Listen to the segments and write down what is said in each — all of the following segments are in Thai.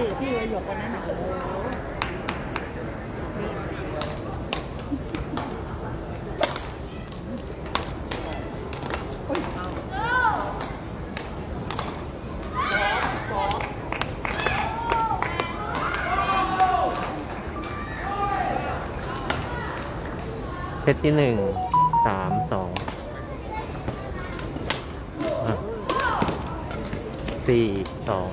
ตี้กับพี่เลยหยกวันนั้นอะเซตที่หนึ่งสามสองสี่สอง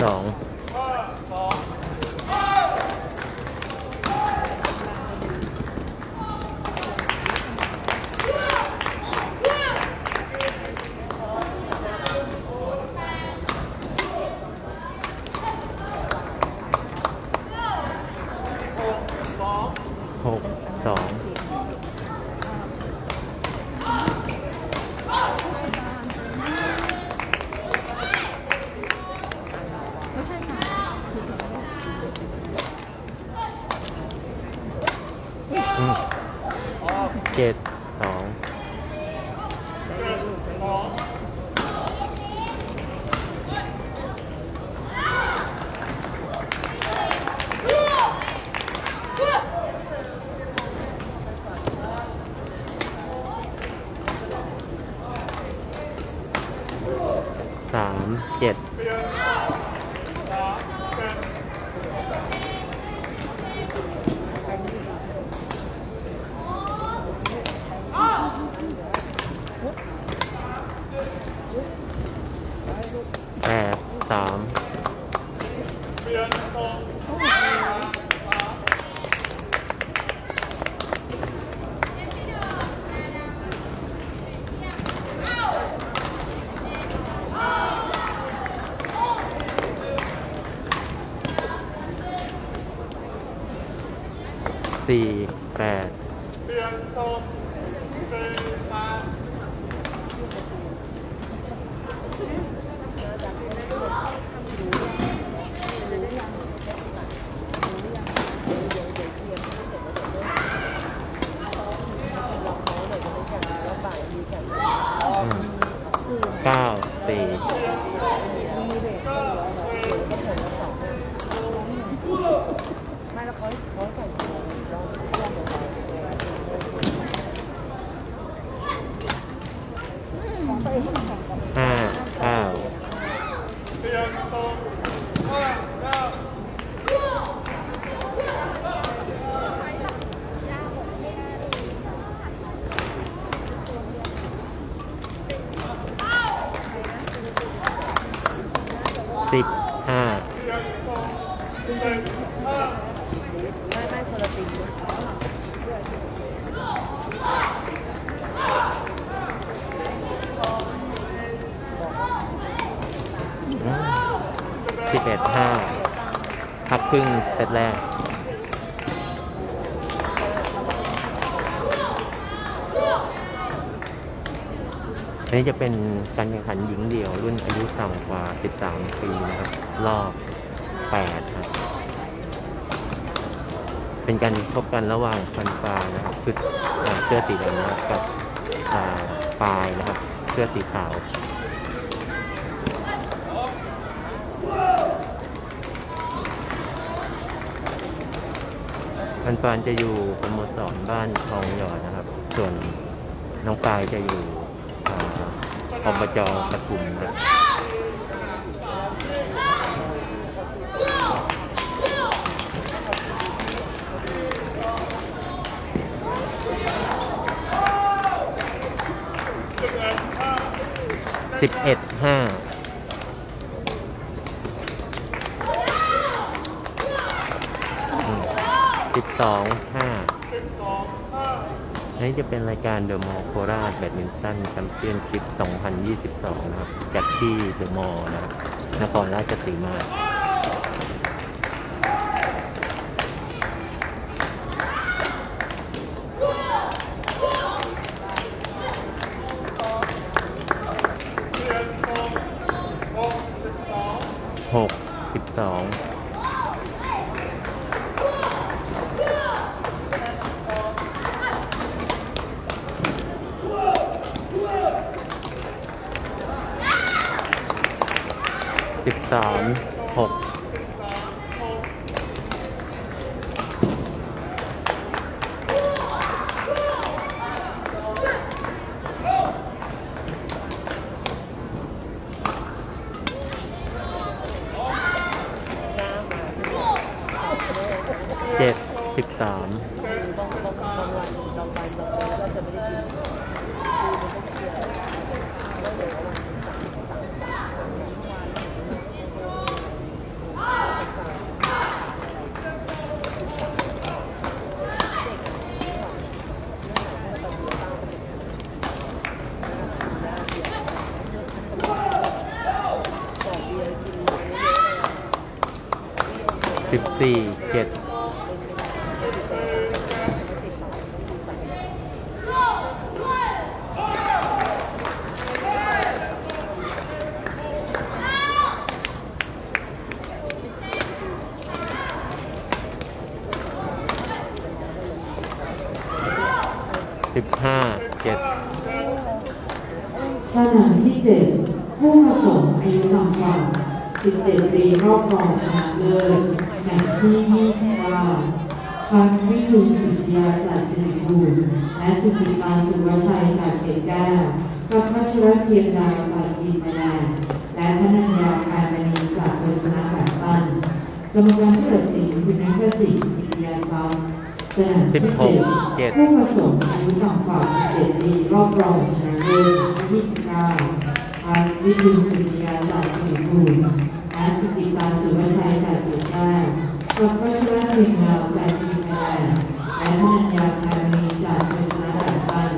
ห้าสอง หกสอง ไม่ใช่ค่ะ อืมเจ็ดสอง สามเจ็ด แปดสาม สี่แปด อืมเก้าสี่ ไม่แล้วเขาเขาใส่ถุงลองลองของตัวเองก็ต้องแข่งกัน ห้าเก้าสิบห้า ไม่ไม่คนละปี สิบเอ็ดห้าพักครึ่งเซตแรก อันนี้ จะเป็นการแข่งขันหญิงเดี่ยวรุ่นอายุต่ำกว่า 13 ปีนะครับ รอบ 8 ครับ เป็นการพบกันระหว่างฟันปลานะครับชุดเอ่อเสื้อสีดำนะครับกับอ่าปลายนะครับ เสื้อสีขาวปันปานจะอยู่สโมสรบ้านทองหยอดนะครับ ส่วนน้องปลายจะอยู่ อบจปทุมนะครับสิบเอ็ดห้าสิบสองห้า นี่จะเป็นรายการเดอะมอลโคราชแบดมินตันแชมเปี้ยนชิพ 2022 นะครับจากที่เดอะมอลนะครับ นครราชสีมา สิบสามหกเจ็ดสิบสาม บางบางบางวันเราไปเราเราจะไม่ได้กินคือมันต้องเคลียร์แล้วเดี๋ยววันที่สามสามสามวัน สิบสี่เจ็ดสิบห้าเจ็ดสนามที่7ผู้ผสมอายุต่ำกว่า17ปีรอบรองชนะเลิศ แมตช์ที่29พันวิทูลสุชยาจากสิริบูรณ์และสุกิตาสุวชัยจากเกตแก้วกับพัชรเทียมดาวจากทีมไทยแลนและธนัญญาการมณีจากเวสนาแบบปั้นกรรมการผู้ตัดสินคุณนักสิทธิ์ปิยาทรัพย์สนามที่เจ็ดผู้ผสมอายุต่ำกว่า17ปีรอบรองชนะเลิศที่29พันวิทูลสุชยาจากสิริบูรณ์และสุกิตาสุวชัยจากเกตแก้วกับ พัชรเทียมดาวจากทีมไทยแลนด์และนัญญาการมณีจากเวสนาแบบปั้น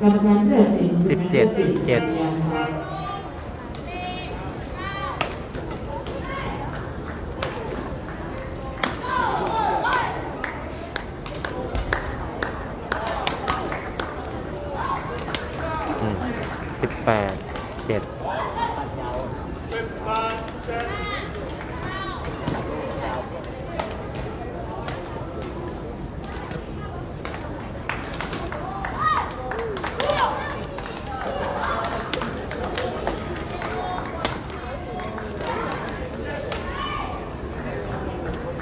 กรรมการผู้ตัดสินคุณนักสิทธิ์ปิยาทรัพย์สิบแปดเจ็ด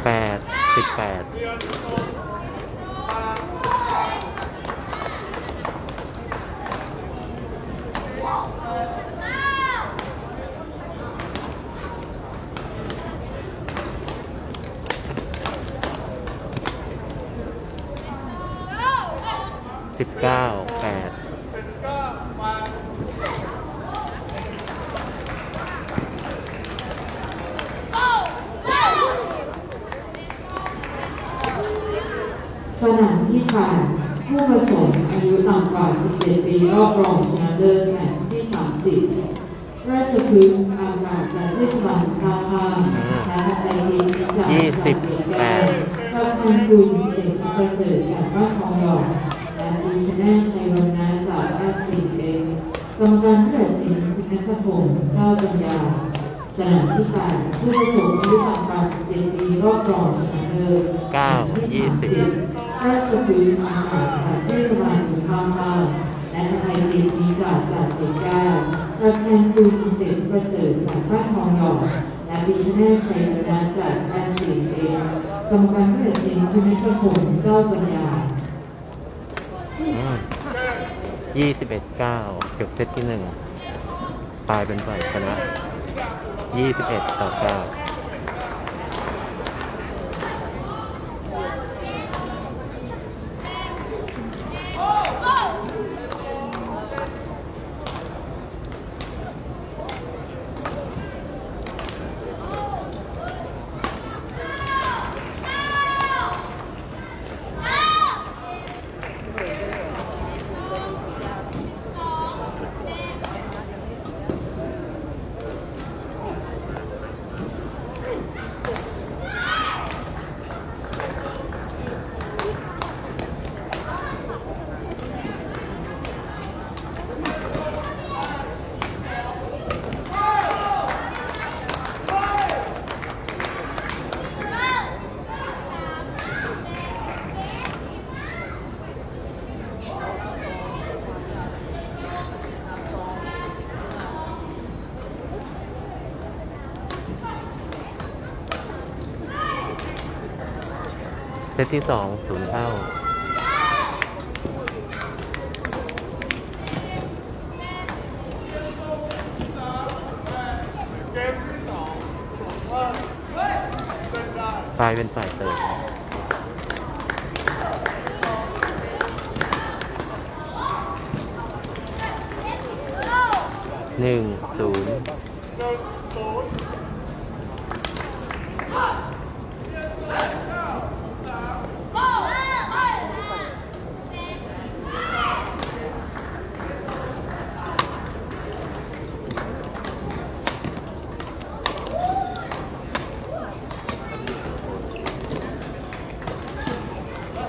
แปดสิบแปด สิบเก้าแปด สนามที่ผ่านผู้ผสมอายุต่ำกว่า 17 ปีรอบรองชนะเลิศแมตช์ที่ 30 ราชพฤกษ์อากาศจากเทศบาลท่าข้ามและไอทีจากยี่สิบแปดกับพันกุลเสกประเสริฐจากบ้านทองหยอดและดิชนลชัยวันนะจากแอสซิเองกรรมการผู้ตัดสินนัทพงศ์เก้าปัญญาสนามที่แปดผู้ผสมอายุต่ำกว่า 17 ปีรอบรองชนะเลิศเก้ายี่สิบ ราชบุรีอาหารจากเทศบาลถึงข้ามบ้านและไทยติดมีกาดจากเอกาประธานดูเสร็จประเสริฐจากบ้านทองหยอดและวิชแนชัยนาจากแอสซิเอกรรมการผู้ตัดสินคุณนัทพงศ์เก้าปัญญายี่สิบเอ็ดเก้าจบเซตที่หนึ่งปลายเป็นฝ่ายชนะยี่สิบเอ็ดต่อเก้า ตที่สองศูนย์เท่าปลายเป็นฝ่ายเติร์ดหนึ่งศูนย์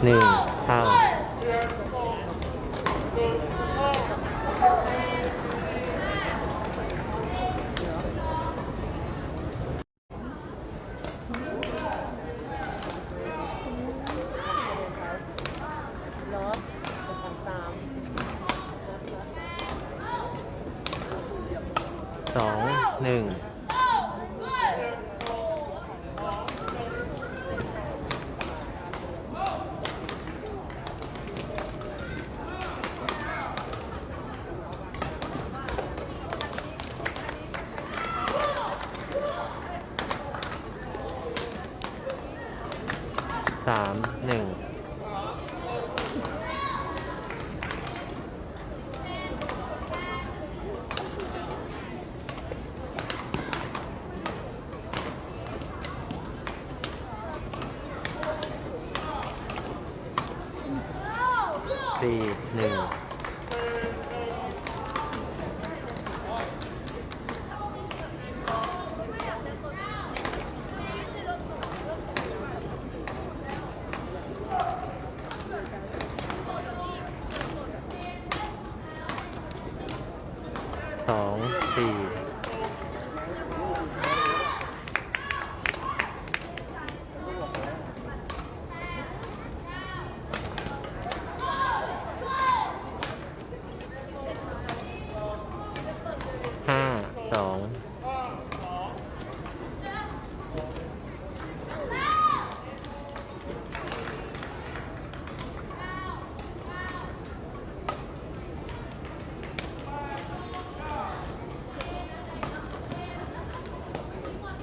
หนึ่งเท่าเนาะต่างสองหนึ่ง สามหนึ่ง สี่หนึ่ง สองสี่ ห้าสอง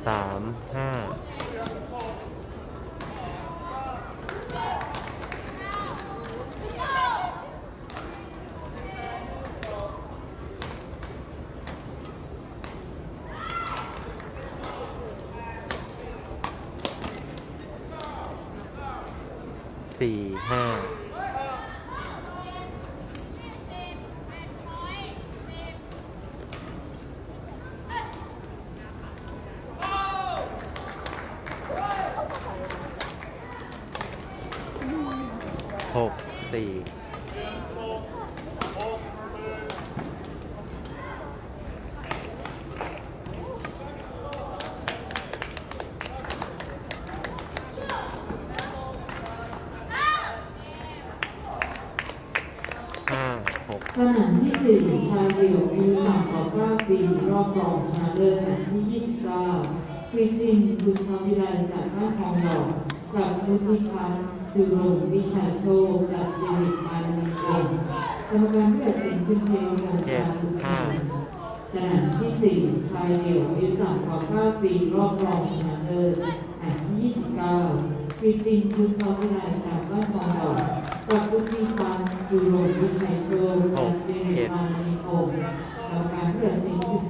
สามห้า สี่ห้าหกสี่ ห้าหก สนามที่สี่ชายเดี่ยวอายุต่ำกว่า9 ปีรอบรองชนะเลิศแมตช์ที่ 29คริสตินบุญทวิไลจากบ้านทองหล่อกับมุทิพัฒน์ดูรงวิชาโชคจากสิริมานีเองกรรมการผู้ตัดสินคุณเชยงงการบุญทวีสนามที่สี่ชายเดี่ยวอายุต่ำกว่า9ปีรอบรองชนะเลิศแมตช์ที่ 29คริสตินบุญทวิไลจากบ้านทองหล่อกับมุทิพัฒน์ดูรงวิชาโชคจากสิริมานีโอง กรรมการผู้ตัดสินคุณธีรพง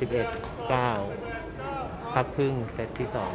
สิบเอ็ดเก้าพักพึ่งเซตที่สอง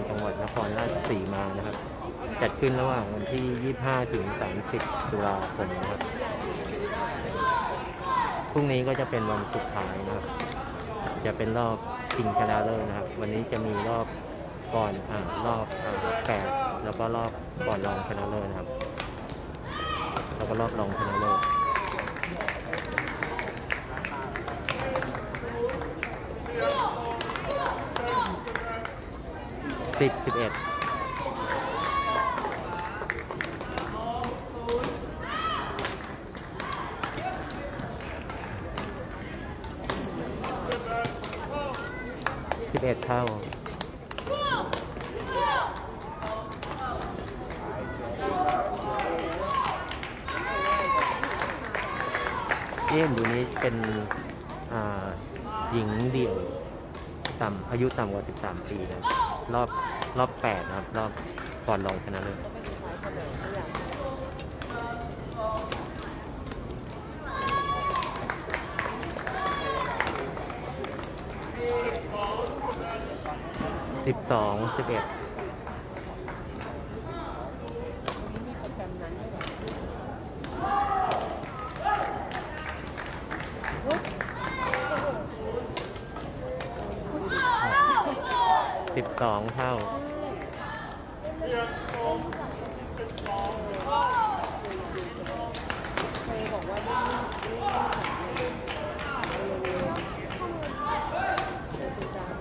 การจังหวัดนครราชสีมานะครับ จัดขึ้นระหว่างวันที่ 25 ถึง 30 ตุลาคมนะครับพรุ่งนี้ก็จะเป็นวันสุดท้ายนะครับ จะเป็นรอบชิงชนะเลิศนะครับ วันนี้จะมีรอบก่อนอ่ารอบอ่าแปดแล้วก็รอบก่อนรองชนะเลิศนะครับ แล้วก็รอบรองชนะเลิศ สิบสิบเอ็ดสิบเอ็ดเท่าเอ็มดูนี้เป็นอ่าหญิงเดี่ยวต่ำอายุต่ำกว่า 13 ปีนะ รอบรอบ8นะครับ รอบก่อนรองชนะเลิศสิบสองสิบเอ็ด มีโปรแกรมนั้นด้วยเหรอ สิบสองเท่า เคยบอกว่าได้เล่นเล่นของเลยเร็วๆเดี๋ยวจะดัง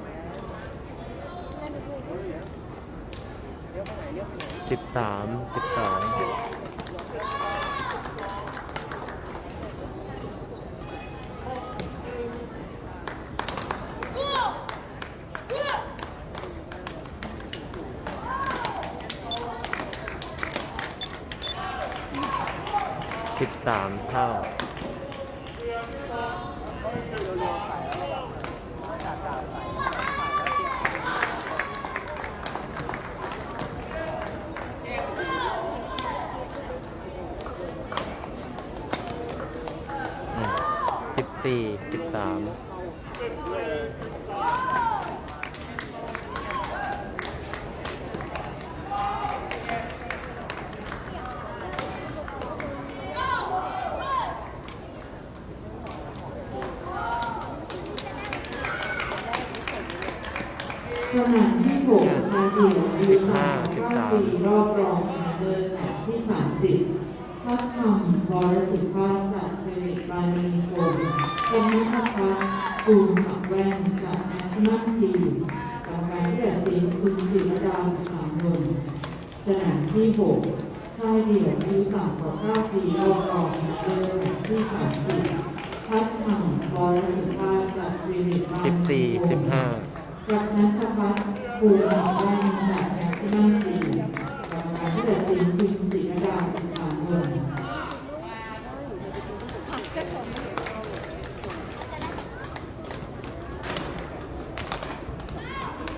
เดี๋ยวไปไหนเดี๋ยวไปไหน สิบสามสิบสองสิบสามเท่า เร็วๆใส่แล้วกาดาใส่ใส่แล้วเตรียม สี่สิบสามสนามที่หกชาเดียวอายุต่ำกว่า9ปีรอบรองชนะเลิศแมตช์ที่สามสิบพัฒคำวรสุภาพจา ศิรดาสามนนท์สนามที่หกชายเดี่ยวอายุต่ำกว่า9ปีรอบรองชนะเลิศแมตช์ที่30พัฒคำวรสุภาพจากสเปริตบาสิบนีสี่โกสิบมห้าจากนั้นทวัฒน์ภูมิแว่นจากแอสตันตีกรรมการผู้ตัดสินคุณศิรดาอิสานนท์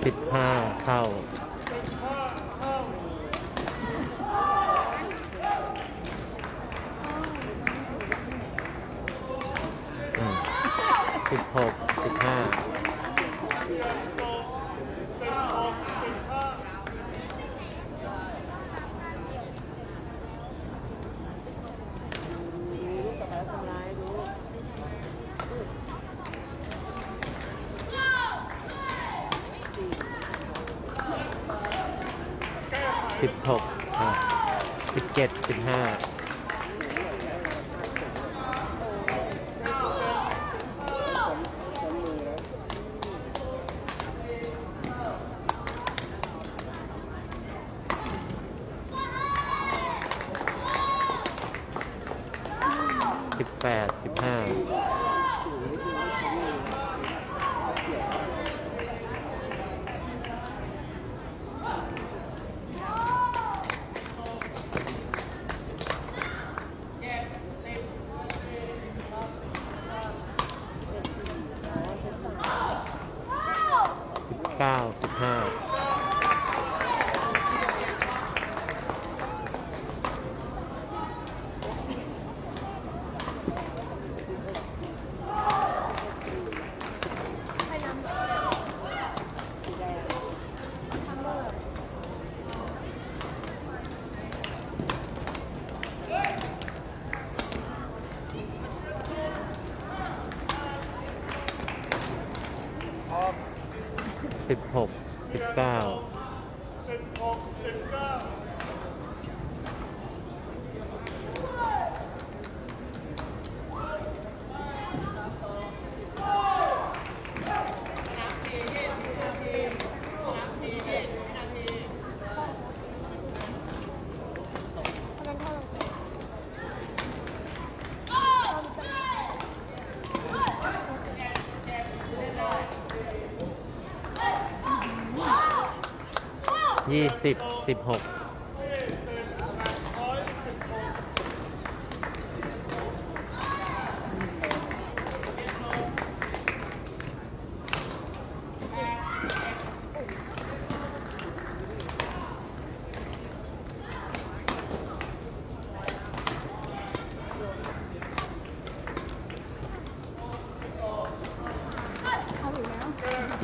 สิบห้าเท่า อืมสิบหกสิบห้า สิบหกสิบเจ็ดสิบห้าสิบแปดสิบห้าสิบเก้าสิบห้า สิบหกสิบเก้า ยี่สิบสิบหก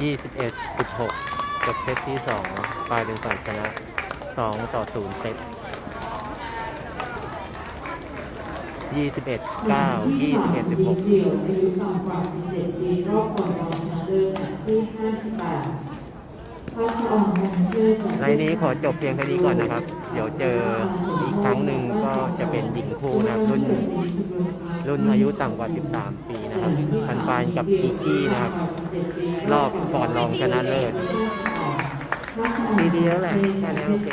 ยี่สิบเอ็ดสิบหก จบเซตที่สองปลายเป็นฝ่ายชนะสองต่อศูนย์เซตยี่สิบเอ็ดแมเก้าตช์ที่ยี่สาสิบมเอ็ดสิบยิหงกเดี่ยวอายุต่ำกว่า17ปีรอบก่อนรองชนะเลิศแมตช์ที่58พัชออนพันเชื่อจากไลน์นี้ขอจบเพียงแค่นี้ก่อนนะครับ เดี๋ยวเจออีกครั้งหนึ่งก็จะเป็นหญิงคู่นะครับรุ่นรุ่นอายุต่ำกว่า 13 ปีนะครับพันปานกับกิกกี้นะครับ รอบก่อนรองชนะเลิศ ดีๆแล้วแหละแค่นี้โอเค